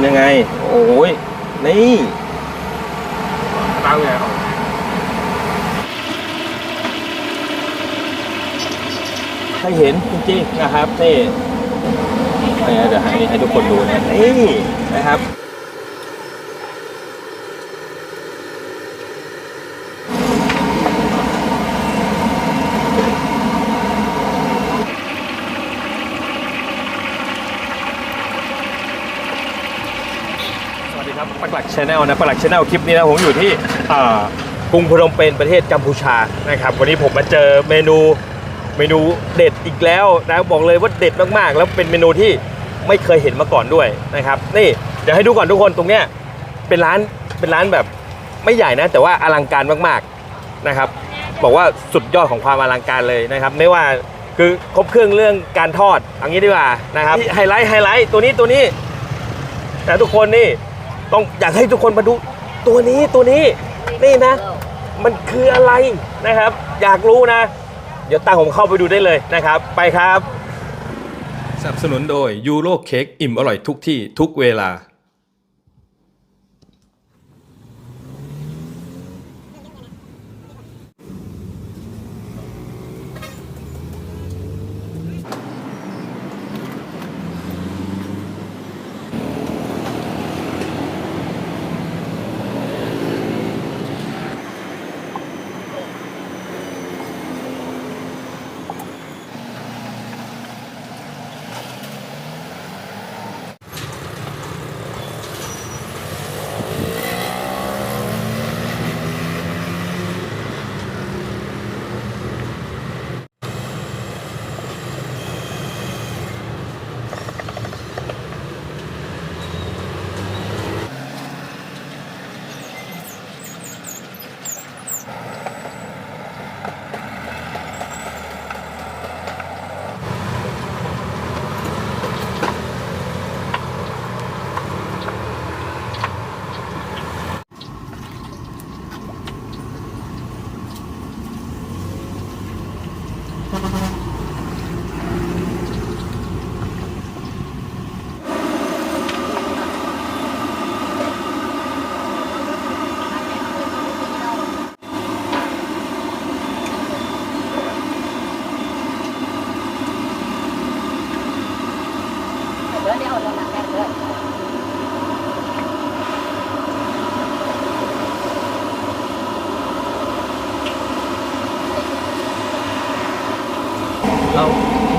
ำยังไง โอ้ย นี่ตั้งไงครับให้เห็นจริงๆนะครับนี่นี่เดี๋ยวให้ให้ทุกคนดูนะนี่นะครับ สวัสดีครับปัก หลักชาแนลนะปลักชาแนลคลิปนี้นะผมอยู่ที่กรุงพนมเปญประเทศกัมพูชานะครับวันนี้ผมมาเจอเมนูเมนูเด็ดอีกแล้วนะบอกเลยว่าเด็ดมากๆ แล้วเป็นเมนูที่ไม่เคยเห็นมาก่อนด้วยนะครับนี่เดี๋ยวให้ดูก่อนทุกคนตรงเนี้ยเป็นร้านเป็นร้านแบบไม่ใหญ่นะ แต่ว่าอลังการมากๆนะครับ บอกว่าสุดยอดของความอลังการเลยนะครับ ไม่ว่าคือครบเครื่องเรื่องการทอดอย่างนี้ดีกว่านะครับไฮไลท์ไฮไลท์ตัวนี้ตัวนี้นะทุกคนนี่ ต้องอยากให้ทุกคนมาดูตัวนี้ตัวนี้นี่นะ มันคืออะไรนะครับ อยากรู้นะ เดี๋ยวตามผมเข้าไปดูได้เลยนะครับ ไปครับสนับสนุนโดยยูโรเค้กอิ่มอร่อยทุกที่ทุกเวลา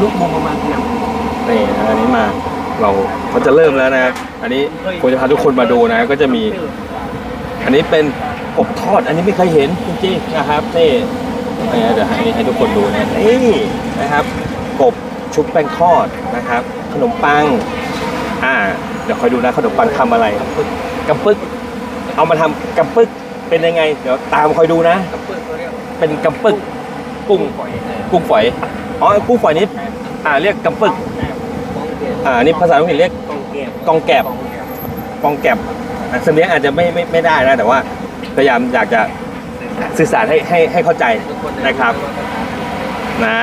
ลูกมงประมาณขนาดนี่นะอันนี้มาเราเขาจะเริ่มแล้วนะครับ อันนี้ผมจะพาทุกคนมาดูนะ ก็จะมี อันนี้เป็นกบทอด อันนี้ไม่เคยเห็นจริงๆนะครับนี่เดี๋ยวให้ให้ทุกคนดูนะนี่นะครับกบชุบแป้งทอดนะครับ ขนมปัง อ่า เดี๋ยวคอยดูนะขนมปังทำอะไรกำปึกเอามาทำกำปึกเป็นยังไง เดี๋ยวตามคอยดูนะ เปื้อนเขาเรียกเป็นกำปึกกุ้งกุ้งฝอย อ๋อกุ้งฝอยนี้อ่าเรียกกำปึก อ่านี่ภาษาอังกฤษเรียกกองเก็บกองแกบกองแกบอะสำเนียงอาจจะไม่ไม่ไม่ได้นะแต่ว่าพยายามอยากจะสื่อสารให้ให้ให้เข้าใจนะครับนะ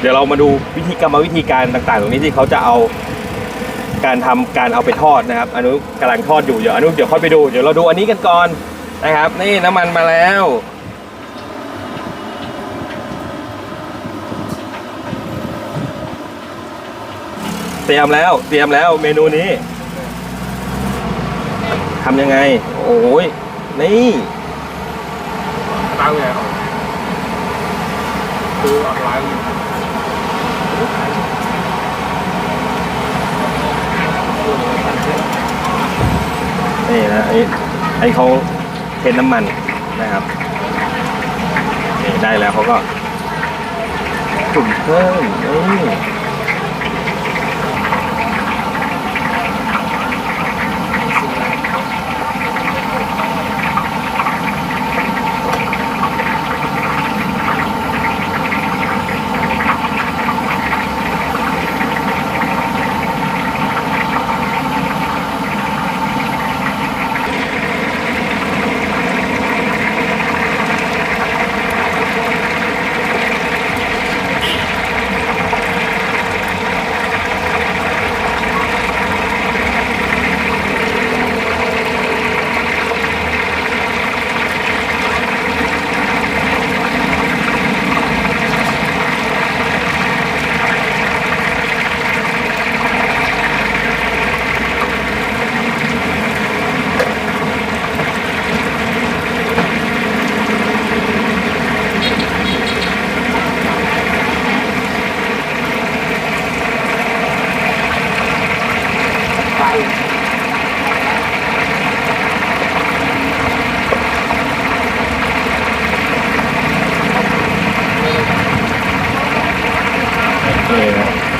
เดี๋ยวเรามาดูวิธีกรรมวิธีการต่าง ๆ ตรงนี้ที่เขาจะเอาการทำการเอาไปทอดนะครับอนุกำลังทอดอยู่เดี๋ยวอนุเดี๋ยวค่อยไปดูเดี๋ยวเราดูอันนี้กันก่อนนะครับ นี่น้ำมันมาแล้ว รียมแล้ว เตรียมแล้วเมนูนี้ทำยังไง โอ้ยนี่ตั้งไงครับคือออนไลน์นี่นะไอ้ไอ้เขาเทน้ำมันนะครับนี่ได้แล้วเขาก็จุ่มเพิ่มนี่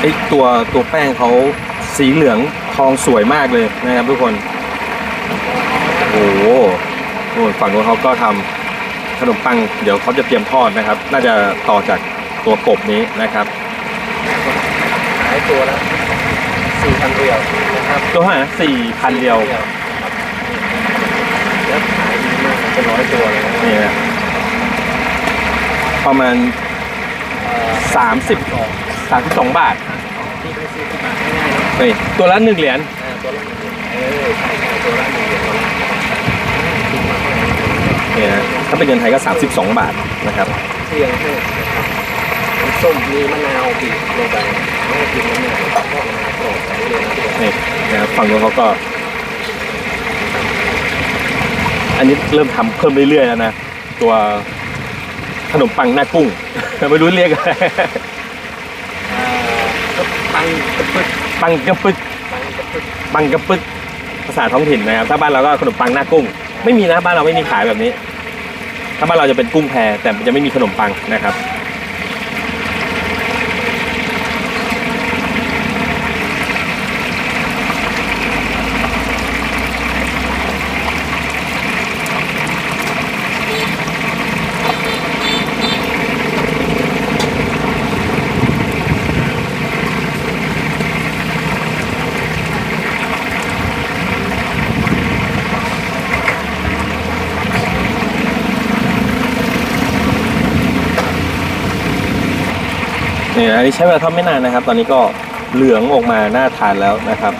ไอตัวตัวแป้งเขาสีเหลืองทองสวยมากเลยนะครับทุกคน โอ้โหโน่นฝั่งนู้นเขาก็ทำขนมปัง เดี๋ยวเขาจะเตรียมทอดนะครับ น่าจะต่อจากตัวกบนี้นะครับขายตัวละสี่พันเรียวนะครับตัวห้าสี่พันเดียวแล้วขายดีมากเป็นร้อยตัวเลยนะนี่นะประมาณ30 32บาทที่ไปซื้อที่มาง่ายๆเนาะเฮ้ยตัวละหนึ่งเหรียญอ่าตัวละหนึ่งเออใช่ใช่ตัวละหนึ่งเดียวตัวละนี่นะถ้าเป็นเงินไทยก็ 32 บาทนะครับเชียงให้นะครับน้ำส้มมีมะนาวบีบลงไปไม่กินมะนาวก็มะนาวกรอบใส่เลยนะ นี่นะครับฝั่งนู้นเขาก็ อันนี้เริ่มทำเพิ่มเรื่อยๆแล้วนะ ตัวขนมปังหน้ากุ้ง ไม่รู้เรียกอะไรอ่าก็ปังปึก ปังกระปึกปังกระปึก ปังกระปึกภาษาท้องถิ่นนะครับ ถ้าบ้านเราก็ขนมปังหน้ากุ้ง ไม่มีนะบ้านเราไม่มีขายแบบนี้ ถ้าบ้านเราจะเป็นกุ้งแพแต่จะไม่มีขนมปังนะครับ นี้ใช้เวลาทอดไม่นานนะครับ ตอนนี้ก็เหลืองออกมาน่าทานแล้วนะครับ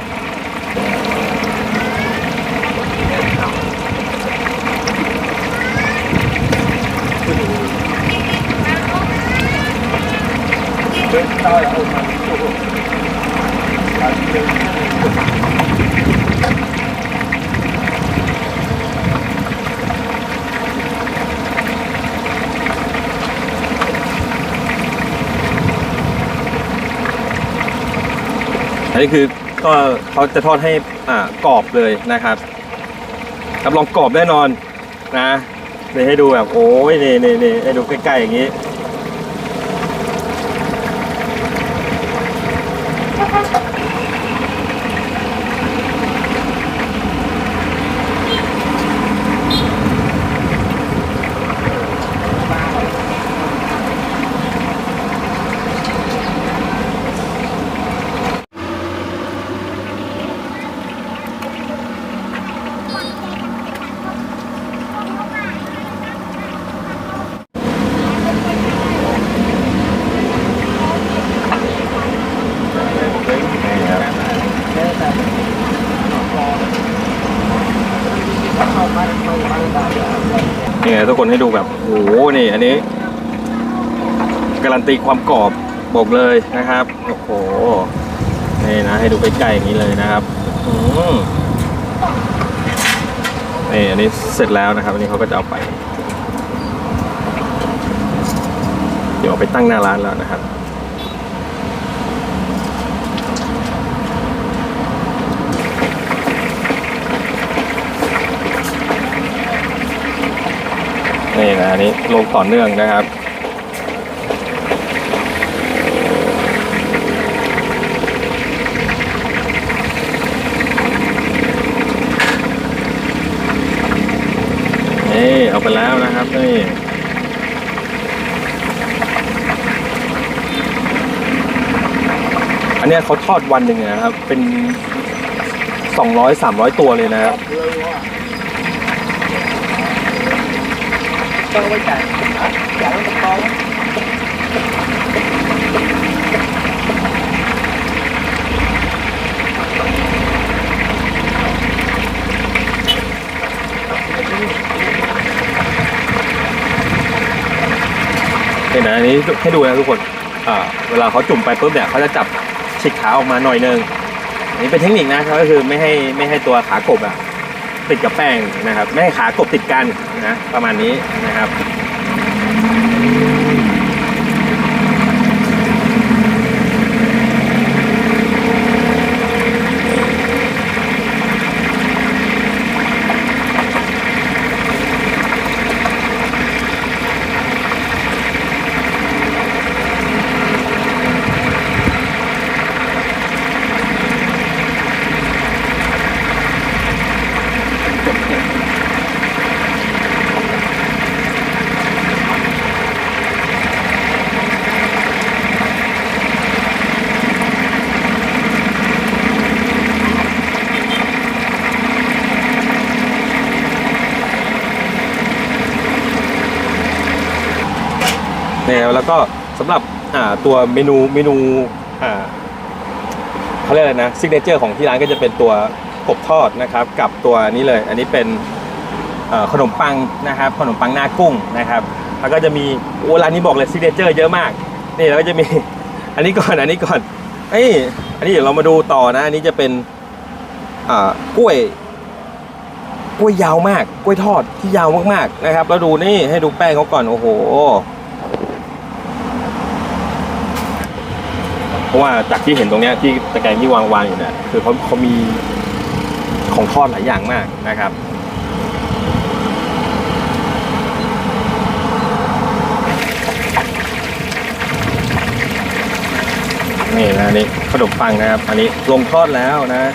เดินต่ อันนี้คือก็เขาจะทอดให้อ่ากรอบเลยนะครับรับรองกรอบแน่นอนนะเดี๋ยวให้ดูแบบโอ้ยนี่นี่นี่ให้ดูใกล้ๆอย่างนี้ครับ เข้ามาเข้ามาได้ นี่ไงทุก คนให้ดูแบบโอ้โหนี่อันนี้การันตีความกรอบบอกเลยนะครับโอ้โหนี่นะให้ดูใกล้ๆอย่างนี้เลยนะครับนี่อันนี้เสร็จแล้วนะครับ อันนี้เขาก็จะเอาไป เดี๋ยวเอาไปตั้งหน้าร้านแล้วนะครับ นี่นะอันนี้ลงต่อเนื่องนะครับนี่เอาไปแล้วนะครับนี่อันนี้เขาทอดวันหนึ่งนะครับ เป็นสองร้อยสามร้อยตัวเลยนะครับ เลยว่าต้องไว้จ่ายจ่าต้องตะกองนี่นะอันนี้ให้ดูนะทุกคนอ่าเวลาเขาจุ่มไปปุ๊บเนี่ยเขาจะจับฉีกขาออกมาหน่อยนึงอันนี้เป็นเทคนิคนะครับก็คือไม่ให้ไม่ให้ตัวขากบอะ ติดกับแป้งนะครับ ไม่ให้ขากบติดกันนะประมาณนี้นะครับ นะครับแล้วก็สำหรับตัวเมนูเมนูเขาเรียกอะไรนะซิกเนเจอร์ของที่ร้านก็จะเป็นตัวกบทอดนะครับกับตัวนี้เลย อันนี้เป็นขนมปังนะครับ ขนมปังหน้ากุ้งนะครับ แล้วก็จะมีโอ้ร้านนี้บอกเลยซิกเนเจอร์เยอะมากนี่แล้วก็จะมีอันนี้ก่อนอันนี้ก่อนเอ้ยอันนี้เดี๋ยวเรามาดูต่อนะอันนี้จะเป็นกล้วยกล้วยยาวมากกล้วยทอดที่ยาวมากๆนะครับ แล้วดูนี่ให้ดูแป้งเขาก่อนโอ้โห เพ ราะว่าจากที่เห็นตรงเนี้ยที่ตะแกรงที่วางวางอยู่เนี่ยคือเขาเขามีของทอดหลายอย่างมากนะครับนี่นะนี่ขนมปังนะครับ อันนี้ลงทอดแล้วนะ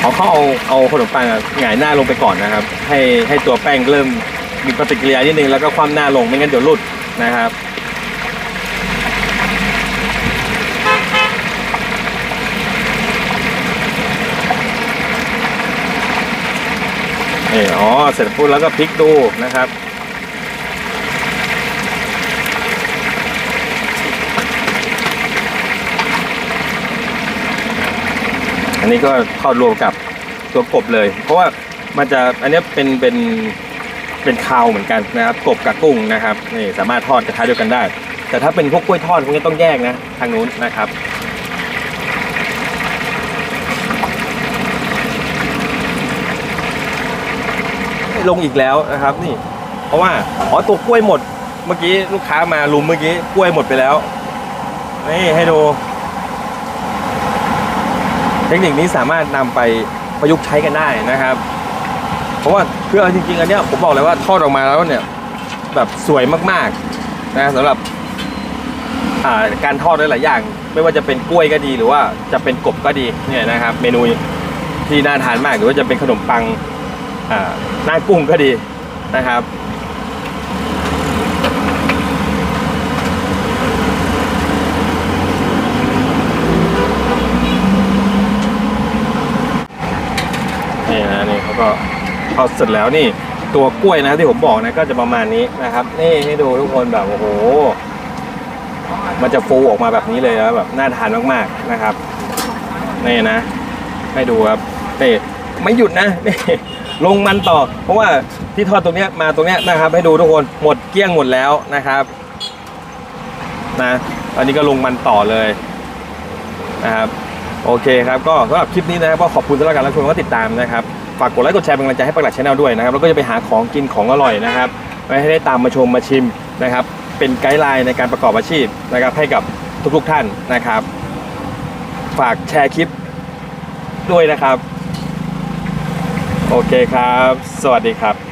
เอาเขาเอาเอาขนมปังอะหงายหน้าลงไปก่อนนะครับ ให้ให้ตัวแป้งเริ่มมีปฏิกิริยานิดนึงแล้วก็คว่ำหน้าลงไม่งั้นเดี๋ยวหลุดนะครับ เอออ๋อเสร็จปุ๊บแล้วก็พลิกดูนะครับ อันนี้ก็ทอดรวมกับตัวกบเลย เพราะว่ามันจะอันนี้เป็นเป็นเป็นคาวเหมือนกันนะครับกบกับกุ้งนะครับนี่สามารถทอดกระทะเดียวกันได้ แต่ถ้าเป็นพวกกล้วยทอดพวกนี้ต้องแยกนะทางนู้นนะครับลงอีกแล้วนะครับนี่ เพราะว่าอ๋อตัวกล้วยหมด เมื่อกี้ลูกค้ามาลุมเมื่อกี้กล้วยหมดไปแล้วนี่ให้ดู เทคนิคนี้สามารถนำไปประยุกต์ใช้กันได้นะครับ เพราะว่าคือเอจริงๆอันเนี้ยผมบอกเลยว่าทอดออกมาแล้วเนี่ยแบบสวยมากๆนะสำหรับาการทอดได้หลายอย่าง ไม่ว่าจะเป็นกล้วยก็ดี หรือว่าจะเป็นกบก็ดีเนี่ยนะครับ เมนูที่น่าทานมากหรือว่าจะเป็นขนมปังอ่าหน้ากุ้งก็ดีนะครับ นี่นะนี่เขา ก็ทอเสร็จแล้วนี่ตัวกล้วยนะที่ผมบอกนะก็จะประมาณนี้นะครับ นี่ให้ดูทุกคนแบบโอ้โห มันจะฟูออกมาแบบนี้เลยนะแบบน่าทานมากๆนะครับนี่นะ ให้ดูครับนี่ไม่หยุดนะนี่ลงมันต่อ เพราะว่าที่ทอดตรงเนี้ยมาตรงเนี้ยนะครับ ให้ดูทุกคนหมดเกลี้ยงหมดแล้วนะครับนะอันนี้ก็ลงมันต่อเลยนะครับโอเคครับก็สำหรับคลิปนี้นะครับก็ขอบคุณสำหรับการรับชมและติดตามนะครับ ฝากกดไลค์กดแชร์เป็นกำลังใจให้ปักหลักชาแนลด้วยนะครับแล้วก็จะไปหาของกินของอร่อยนะครับไว้ให้ได้ตามมาชมมาชิมนะครับ เป็นไกด์ไลน์ในการประกอบอาชีพนะครับ ให้กับทุกๆท่านนะครับ ฝากแชร์คลิปด้วยนะครับ โอเคครับ สวัสดีครับ